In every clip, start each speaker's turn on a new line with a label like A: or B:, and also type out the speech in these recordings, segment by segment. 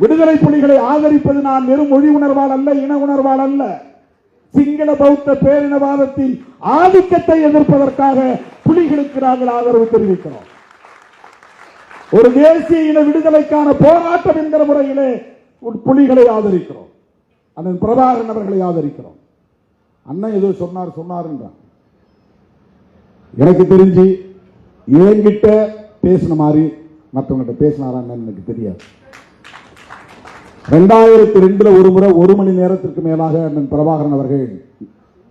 A: விடுதலை புலிகளை ஆதரிப்பது நான் வெறும் மொழி உணர்வால் அல்ல இன உணர்வால் அல்ல. சிங்கள பௌத்த பேரினவாதத்தின் ஆதிக்கத்தை எதிர்ப்பதற்காக புலிகளுக்கு நாங்கள் ஆதரவு தெரிவிக்கிறோம். ஒரு தேசிய இன விடுதலைக்கான போராட்டம் என்கிற முறையிலே புலிகளை ஆதரிக்கிறோம். அண்ணன் பிரபாகரன் அவர்களை ஆதரிக்கிறோம். அண்ணன் ஏதோ சொன்னார் சொன்னாருன்றான் எனக்கு தெரிஞ்சு என்கிட்ட பேசின மாதிரி மற்றவங்கிட்ட பேசினாரான்னு எனக்கு தெரியாது. ரெண்டாயிரத்தி ரெண்டுல ஒரு முறை ஒரு மணி நேரத்திற்கு மேலாக அண்ணன் பிரபாகரன் அவர்கள்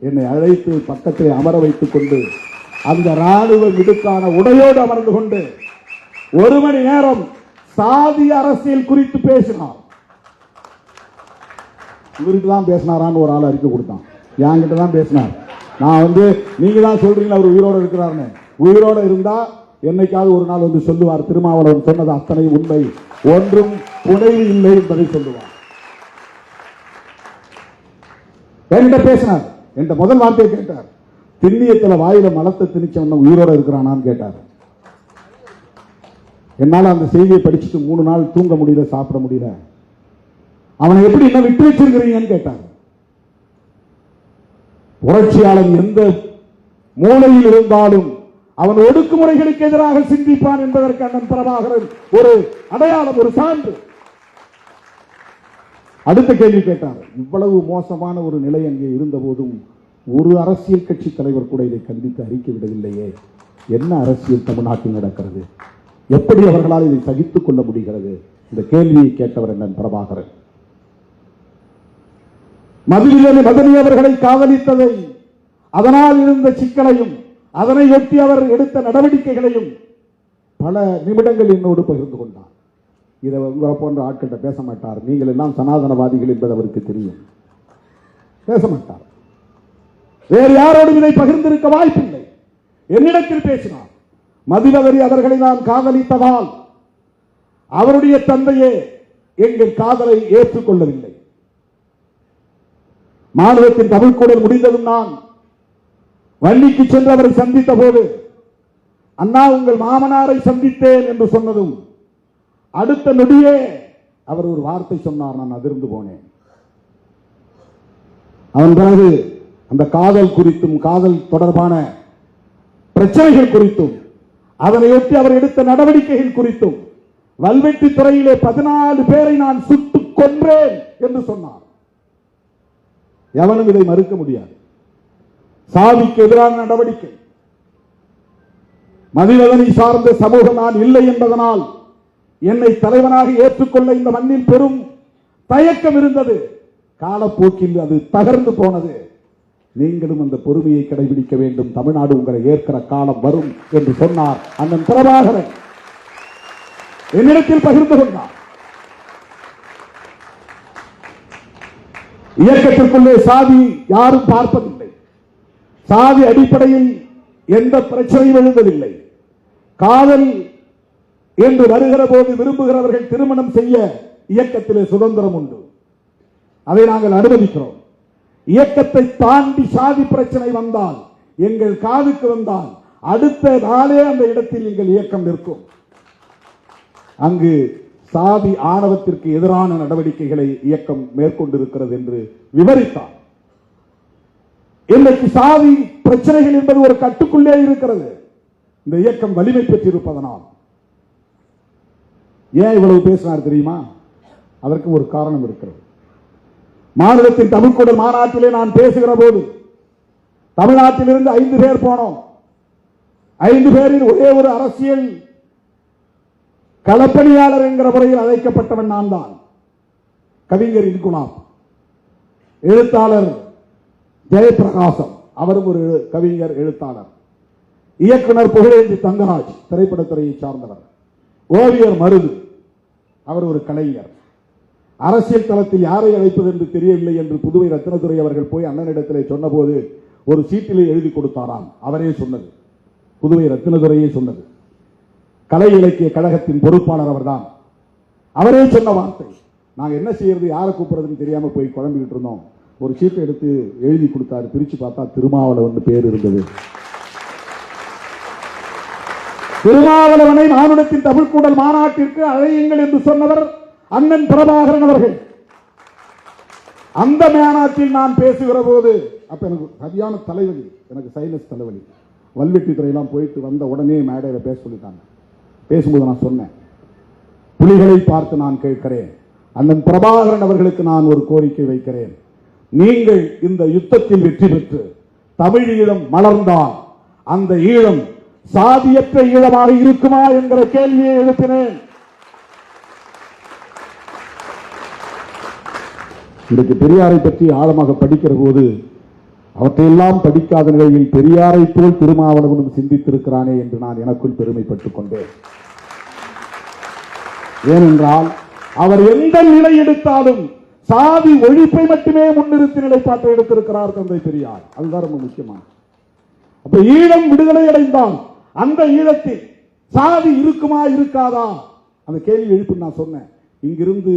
A: என்னை அழைத்து பக்கத்தை அமர வைத்துக் கொண்டு அந்த ராணுவ விடுக்கான உடையோடு அமர்ந்து கொண்டு ஒரு மணி நேரம் சாதி அரசியல் குறித்து பேசினார். இவருக்கு தான் பேசினாரான்னு ஒரு ஆள் அறிக்கை கொடுத்தான். என்கிட்ட தான் பேசினார். நான் வந்து நீங்க தான் சொல்றீங்களா அவர் உயிரோட இருக்கிறாருன்னு. உயிரோட இருந்தா என்னைக்காவது ஒரு நாள் வந்து சொல்லுவார். திருமாவளவன் சொன்னது அத்தனை உண்மை. ஒன்றும் புனைவு இல்லை என்பதை சொல்லுவார். என்கிட்ட பேசினார். என்கிட்ட முதல் வார்த்தையை கேட்டார். திண்ணியத்துல வாயில மலத்தை திணிச்சவன உயிரோட இருக்கிறானான்னு கேட்டார். என்னால அந்த செய்தியை படிச்சுட்டு மூணு நாள் தூங்க முடியல சாப்பிட முடியல. அவனை எப்படி என்ன விட்டு வச்சிருக்கிறீங்கன்னு கேட்டார். புரட்சியாளன் எந்த மூலையில் இருந்தாலும் அவன் ஒடுக்குமுறைகளுக்கு எதிராக சிந்திப்பான் என்பதற்கு அண்ணன் பிரபாகரன் ஒரு அடையாளம் ஒரு சான்று. அடுத்த கேள்வி கேட்டார். இவ்வளவு மோசமான ஒரு நிலை அங்கே இருந்த போதும் ஒரு அரசியல் கட்சி தலைவர் கூட இதை கண்டித்து அறிக்கை விடவில்லையே. என்ன அரசியல் தமிழ்நாட்டில் நடக்கிறது? எப்படி அவர்களால் இதை சகித்துக் கொள்ள முடிகிறது? இந்த கேள்வியை கேட்டவர் என்ன பிரபாகரன். மதுவிலே மதனி அவர்களை காதலித்ததை அதனால் இருந்த சிக்கலையும் அதனை ஒட்டி அவர் எடுத்த நடவடிக்கைகளையும் பல நிமிடங்கள் என்னோடு பகிர்ந்து கொண்டார். இதை உங்களை போன்ற ஆட்கள்கிட்ட பேச மாட்டார். நீங்கள் எல்லாம் சனாதனவாதிகள் என்பது அவருக்கு தெரியும். பேச மாட்டார். வேறு யாரோடும் இதை பகிர்ந்திருக்க வாய்ப்பில்லை. என்னிடத்தில் பேசினார். மதிலவரி அவர்களை நான் காதலித்ததால் அவருடைய தந்தையே எங்கள் காதலை ஏற்றுக்கொள்ளவில்லை. மாநிலத்தின் தமிழ் கூடல் முடிந்ததும் நான் வள்ளிக்கு சென்று அவரை சந்தித்த போது அண்ணா உங்கள் மாமனாரை சந்தித்தேன் என்று சொன்னதும் அடுத்த நொடியே அவர் ஒரு வார்த்தை சொன்னார் நான் அதிர்ந்து போனேன். அதன் பிறகு அந்த காதல் குறித்தும் காதல் தொடர்பான பிரச்சனைகள் குறித்தும் அதனையொட்டி அவர் எடுத்த நடவடிக்கைகள் குறித்தும் வல்வெட்டி துறையிலே பதினாலு பேரை நான் சுட்டுக் கொன்றேன் என்று சொன்னார். எவனும் இதை மறுக்க முடியாது. சாதிக்கு எதிரான நடவடிக்கை. மதிவதனை சார்ந்த சமூகம் நான் இல்லை என்பதனால் என்னை தலைவனாக ஏற்றுக்கொள்ள இந்த மண்ணில் பெரும் தயக்கம் இருந்தது. காலப்போக்கில் அது தகர்ந்து போனது. நீங்களும் அந்த பொறுமையை கடைபிடிக்க வேண்டும். தமிழ்நாடு உங்களை ஏற்கிற காலம் வரும் என்று சொன்னார் அண்ணன் பிரபாகரன். என்னிடத்தில் பகிர்ந்து கொண்டார். இயக்கத்திற்குள்ளே சாதி யாரும் பார்ப்பதில்லை. சாதி அடிப்படையில் எந்த பிரச்சனையும் எழுந்ததில்லை. காதல் என்று வருகிற போது விரும்புகிறவர்கள் திருமணம் செய்ய இயக்கத்திலே சுதந்திரம் உண்டு. அதை நாங்கள் அனுமதிக்கிறோம். இயக்கத்தை தாண்டி சாதி பிரச்சனை வந்தால் எங்கள் காதுக்கு வந்தால் அடுத்த நாளே அந்த இடத்தில் எங்கள் இயக்கம் நிற்கும். அங்கு சாதி ஆணவத்திற்கு எதிரான நடவடிக்கைகளை இயக்கம் மேற்கொண்டிருக்கிறது என்று விவரித்தார். இன்றைக்கு சாதி பிரச்சனைகள் என்பது ஒரு கட்டுக்குள்ளே இருக்கிறது. இந்த இயக்கம் வலிமை பெற்றிருப்பதனால். ஏன் இவ்வளவு பேசினார் தெரியுமா? அதற்கு ஒரு காரணம் இருக்கிறது. மாநிலத்தின் தமிழ்கூட மாநாட்டிலே நான் பேசுகிற போது தமிழ்நாட்டிலிருந்து ஐந்து பேர் போனோம். ஐந்து பேரில் ஒரே ஒரு அரசியல் களப்பணியாளர் என்கிற முறையில் அழைக்கப்பட்டவன் நான் தான். கவிஞர் இன்குலாம் எழுத்தாளர் ஜெயபிரகாசம். அவரும் ஒரு கவிஞர் எழுத்தாளர். இயக்குனர் புகழேந்தி தங்கராஜ் திரைப்படத்துறையை சார்ந்தவர். ஓவியர் மருது. அவர் ஒரு கலைஞர். அரசியல் தளத்தில் யாரை அழைப்பது என்று தெரியவில்லை என்று புதுவை ரத்னதுரை அவர்கள் போய் அண்ணனிடத்திலே சொன்னபோது ஒரு சீட்டிலே எழுதி கொடுத்தாராம். அவரே சொன்னது. புதுவை ரத்னதுரையே சொன்னது. கலை இலக்கிய கழகத்தின் பொறுப்பாளர் அவர்தான். அவரே சொன்ன வார்த்தை. நாங்க என்ன செய்யறது யாரை கூப்பிடுறதுன்னு தெரியாம போய் குழம்பிக்கிட்டு இருந்தோம். ஒரு சீட்டை எடுத்து எழுதி கொடுத்தாரு. பிரிச்சு பார்த்தா திருமாவளவன் பேர் இருந்தது. திருமாவளவனை மானுடத்தின் தமிழ்கூடல் மாநாட்டிற்கு அழையுங்கள் என்று சொன்னவர் அண்ணன் பிரபாகரன் அவர்கள். அந்த மேனாட்டில் நான் பேசுகிற போது அப்ப எனக்கு சரியான தலைவலி எனக்கு சைனஸ் தலைவலி. வல்வெட்டி துறையெல்லாம் போயிட்டு வந்த உடனே மேடையில பேச சொல்லிட்டாங்க. பேசும்போது நான் சொன்னேன் புலிகளை பார்த்து நான் கேட்கிறேன் அண்ணன் பிரபாகரன் அவர்களுக்கு நான் ஒரு கோரிக்கை வைக்கிறேன். நீங்கள் இந்த யுத்தத்தில் வெற்றி பெற்று தமிழ் ஈழம் மலர்ந்தால் அந்த ஈழம் சாதியற்ற ஈழமாக இருக்குமா என்கிற கேள்வியை எழுப்பினேன். இன்றைக்கு பெரியாரை பற்றி ஆழமாக படிக்கிற போது அவற்றையெல்லாம் படிக்காத நிலையில் பெரியாரை போல் திருமாவளவனும் சிந்தித்திருக்கிறானே என்று நான் எனக்குள் பெருமைப்பட்டுக் கொண்டேன். ஏனென்றால் அவர் எந்த நிலை எடுத்தாலும் சாதி ஒழிப்பை மட்டுமே முன்னிறுத்தி நிலைப்பாட்டை எடுத்திருக்கிறார் தந்தை பெரியார். அதுதான் ரொம்ப முக்கியமான அப்ப ஈழம் விடுதலை அடைந்தான். அந்த ஈழத்தில் சாதி இருக்குமா இருக்காதா? அந்த கேள்வி எழுப்பு நான் சொன்னேன். இங்கிருந்து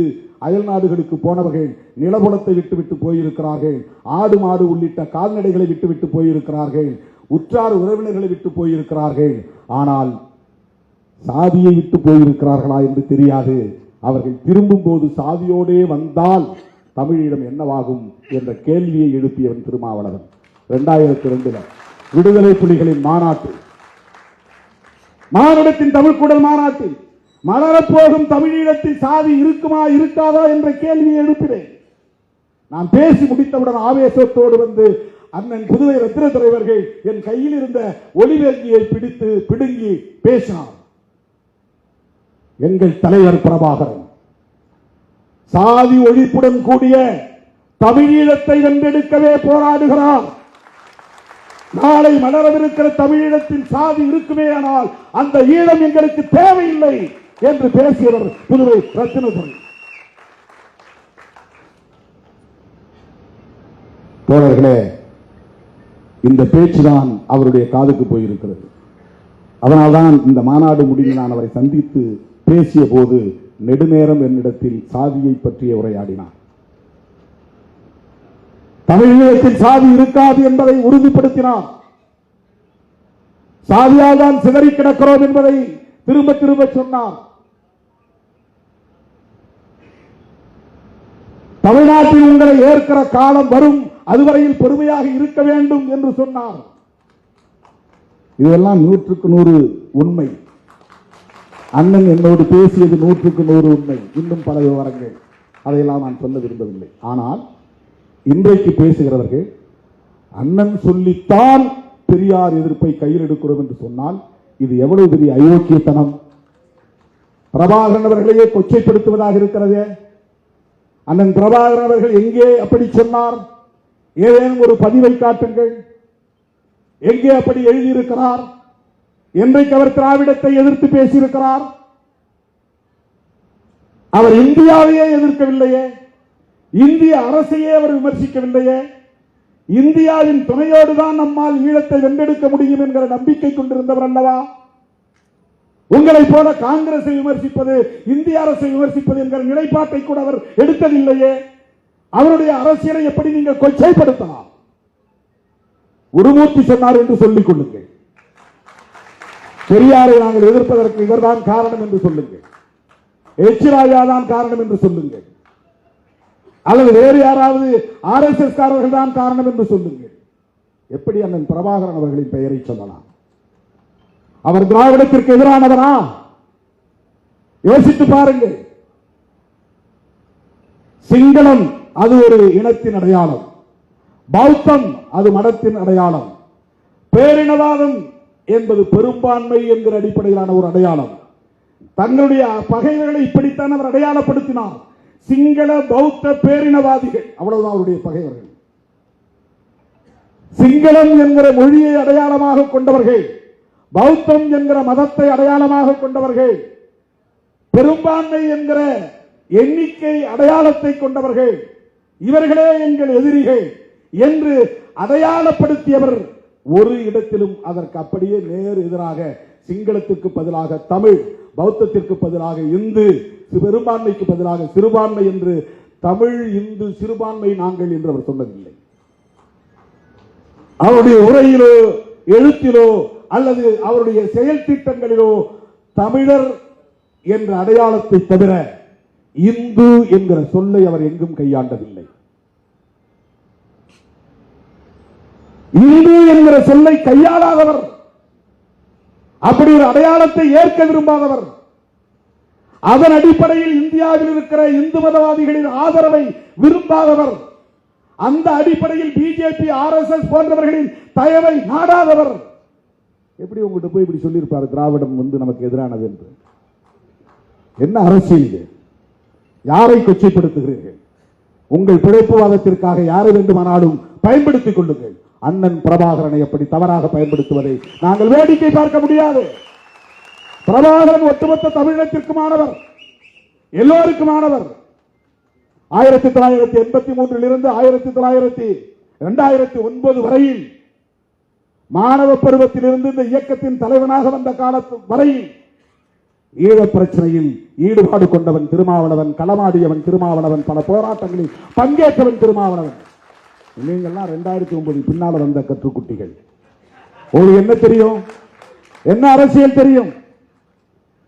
A: அயல் நாடுகளுக்கு போனவர்கள் நிலபுலத்தை விட்டுவிட்டு போயிருக்கிறார்கள். ஆடு மாடு உள்ளிட்ட கால்நடைகளை விட்டுவிட்டு போயிருக்கிறார்கள். உற்றார் உறவினர்களை விட்டு போயிருக்கிறார்கள். ஆனால் சாதியை விட்டு போயிருக்கிறார்களா என்று தெரியாது. அவர்கள் திரும்பும் போது சாதியோடே வந்தால் தமிழீழம் என்னவாகும் என்ற கேள்வியை எழுப்பியவன் திருமாவளவன். இரண்டாயிரத்தி ரெண்டுல விடுதலை புலிகளின் மாநாட்டு மானுடத்தின் தமிழ் கூடல் மாநாட்டில் மலரப்போகும் தமிழீழத்தில் சாதி இருக்குமா இருக்காதா என்ற கேள்வியை எழுப்பினேன். நான் பேசி முடித்தவுடன் ஆவேசத்தோடு வந்து அண்ணன் புதுவை ரத்தின தலைவர்கள் என் கையில் இருந்த ஒளிவேங்கியை பிடித்து பிடுங்கி பேசினார். எங்கள் தலைவர் பிரபாகரன் சாதி ஒழிப்புடன் கூடிய தமிழீழத்தை வென்றெடுக்கவே போராடுகிறார். நாளை மலரவிருக்கிற தமிழீழத்தில் சாதி இருக்குமே ஆனால் அந்த ஈழம் எங்களுக்கு தேவையில்லை என்று பேசியவர் புதுவை ரத்தினதுரை தோழர்களே இந்த பேச்சுதான் அவருடைய காதுக்கு போயிருக்கிறது. அதனால்தான் இந்த மாநாடு முடிவில் நான் அவரை சந்தித்து பேசிய போது நெடுநேரம் என்னிடத்தில் சாதியை பற்றிய உரையாடினார். தமிழகத்தில் சாதி இருக்காது என்பதை உறுதிப்படுத்தினார் சாதியால் தான் சிதறி கிடக்கிறோம் என்பதை திரும்ப திரும்ப சொன்னார் தமிழ்நாட்டில் உங்களை ஏற்கிற காலம் வரும் அதுவரையில் பொறுமையாக இருக்க வேண்டும் என்று சொன்னார். இதெல்லாம் நூற்றுக்கு நூறு உண்மை. அண்ணன் என்னோடு பேசியது நூற்றுக்கு நூறு உண்மை. இன்னும் பல விவரங்கள். அதையெல்லாம் நான் சொல்ல விரும்பவில்லை. ஆனால் இன்றைக்கு பேசுகிறவர்கள் அண்ணன் சொல்லித்தான் பெரியார் எதிர்ப்பை கையில் எடுக்கிறோம் என்று சொன்னால் இது எவ்வளவு பெரிய அயோக்கியத்தனம்? பிரபாகரன் அவர்களையே கொச்சைப்படுத்துவதாக இருக்கிறதே. அண்ணன் பிரபாகரன் அவர்கள் எங்கே அப்படி சொன்னார்? ஏதேனும் ஒரு பதிவை காட்டுங்கள். எங்கே அப்படி எழுதியிருக்கிறார்? என்றைக்கு அவர் திராவிடத்தை எதிர்த்து பேசியிருக்கிறார்? அவர் இந்தியாவையே எதிர்க்கவில்லையே. இந்திய அரசையே அவர் விமர்சிக்கவில்லையே. இந்தியாவின் துணையோடு தான் நம்மால் ஈழத்தை வென்றெடுக்க முடியும் என்கிற நம்பிக்கை கொண்டிருந்தவர் அல்லவா? உங்களை போல காங்கிரஸை விமர்சிப்பது இந்திய அரசை விமர்சிப்பது என்கிற நிலைப்பாட்டை கூட அவர் எடுத்ததில்லையே. அவருடைய அரசியலை எப்படி நீங்கள் கொச்சைப்படுத்தலாம் குருமூர்த்தி சொன்னார் என்று சொல்லிக் கொள்ளுங்கள். பெரியாரை நாங்கள் எதிர்ப்பதற்கு இவர்தான் காரணம் என்று சொல்லுங்கள். எச்சிராயா தான் காரணம் என்று சொல்லுங்கள். அல்லது வேறு யாராவது ஆர் எஸ் எஸ் காரர்கள் தான் காரணம் என்று சொல்லுங்கள். எப்படி அண்ணன் பிரபாகரன் அவர்களின் பெயரை சொல்லலாம்? அவர் திராவிடத்திற்கு எதிரானவரா? யோசித்து பாருங்கள். சிங்களம் அது ஒரு இனத்தின் அடையாளம். பௌத்தம் அது மடத்தின் அடையாளம். பேரினவாதம் என்பது பெரும்பான்மை என்கிற அடிப்படையிலான ஒரு அடையாளம். தங்களுடைய பகைவர்களை இப்படித்தான் அவர் அடையாளப்படுத்தினார். சிங்கள பௌத்த பேரினவாதிகள். அவ்வளவுதான் அவருடைய பகைவர்கள் சிங்களம் என்கிற மொழியை அடையாளமாக கொண்டவர்கள் பௌத்தம் என்கிற மதத்தை அடையாளமாக கொண்டவர்கள் பெரும்பான்மை என்கிற எண்ணிக்கை அடையாளத்தை கொண்டவர்கள் இவர்களே எங்கள் எதிரிகள் என்று அடையாளப்படுத்தியவர் ஒரு இடத்திலும் அதற்கு அப்படியே நேர் எதிராக சிங்களத்துக்கு பதிலாக தமிழ். பௌத்தத்திற்கு பதிலாக இந்து பெரும்பான்மைக்கு பதிலாக சிறுபான்மை என்று தமிழ் இந்து சிறுபான்மை நாங்கள் என்று அவர் சொன்னதில்லை. அவருடைய உரையிலோ எழுத்திலோ அல்லது அவருடைய செயல் திட்டங்களிலோ தமிழர் என்ற அடையாளத்தை தவிர இந்து என்கிற சொல்லை அவர் எங்கும் கையாண்டதில்லை. இந்து என்கிற சொல்லை கையாளாதவர் அப்படி ஒரு அடையாளத்தை ஏற்க விரும்பாதவர். அதன் அடிப்படையில் இந்தியாவில் இருக்கிற இந்து மதவாதிகளின் ஆதரவை விரும்பாதவர். அந்த அடிப்படையில் பிஜேபி ஆர்எஸ்எஸ் போன்றவர்களின் தயவை நாடாதவர். எப்படி உங்கள்கிட்ட போய் இப்படி சொல்லியிருப்பார்? திராவிடம் வந்து நமக்கு எதிரானது என்று. என்ன அரசியல் இது? யாரை கொச்சைப்படுத்துகிறீர்கள்? உங்கள் பிழைப்புவாதத்திற்காக யாரை வேண்டுமானாலும் பயன்படுத்திக் கொள்ளுங்கள். அண்ணன் பிரபாகரனை எப்படி தவறாக பயன்படுத்துவதை நாங்கள் வேடிக்கை பார்க்க முடியாது. பிரபாகரன் ஒட்டுமொத்த தமிழகத்திற்குமானவர் எல்லோருக்குமானவர். ஆயிரத்தி தொள்ளாயிரத்தி எண்பத்தி மூன்றில் இருந்து ஆயிரத்தி தொள்ளாயிரத்தி இரண்டாயிரத்தி ஒன்பது வரையில் மாணவ பருவத்திலிருந்து இந்த இயக்கத்தின் தலைவனாக வந்த காலத்து வரையில் ஈழப் பிரச்சனையில் ஈடுபாடு கொண்டவன் திருமாவளவன் களமாடியவன் திருமாவளவன் பல போராட்டங்களில் பங்கேற்றவன் திருமாவளவன். நீங்கள்லாம் ரெண்டாயிரத்தி ஒன்பது பின்னால வந்த கற்றுக்குட்டிகள். உங்களுக்கு என்ன தெரியும்? என்ன அரசியல் தெரியும்?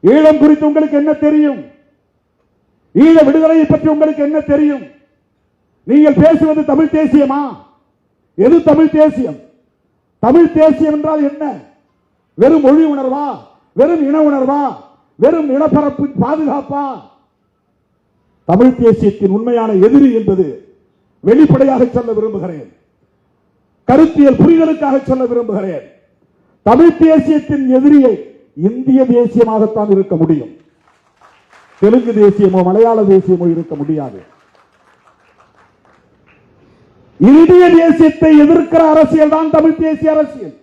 A: ஈழம் குறித்து உங்களுக்கு என்ன தெரியும்? ஈழ விடுதலையை பற்றி உங்களுக்கு என்ன தெரியும்? நீங்கள் பேசுவது தமிழ் தேசியமா? எது தமிழ் தேசியம்? தமிழ் தேசியம் என்றால் என்ன? வெறும் மொழி உணர்வா? வெறும் இன உணர்வா? வெறும் நிலப்பரப்பு பாதுகாப்பா? தமிழ் தேசியத்தின் உண்மையான எதிரி என்பது வெளிப்படையாக சொல்ல விரும்புகிறேன். கருத்தியல் புரிதலுக்காக சொல்ல விரும்புகிறேன். தமிழ் தேசியத்தின் எதிரியை இந்திய தேசியமாகத்தான் இருக்க முடியும். தெலுங்கு தேசியமோ மலையாள தேசியமோ இருக்க முடியாது. இந்திய தேசியத்தை எதிர்க்கிற அரசியல் தான் தமிழ் தேசிய அரசியல்.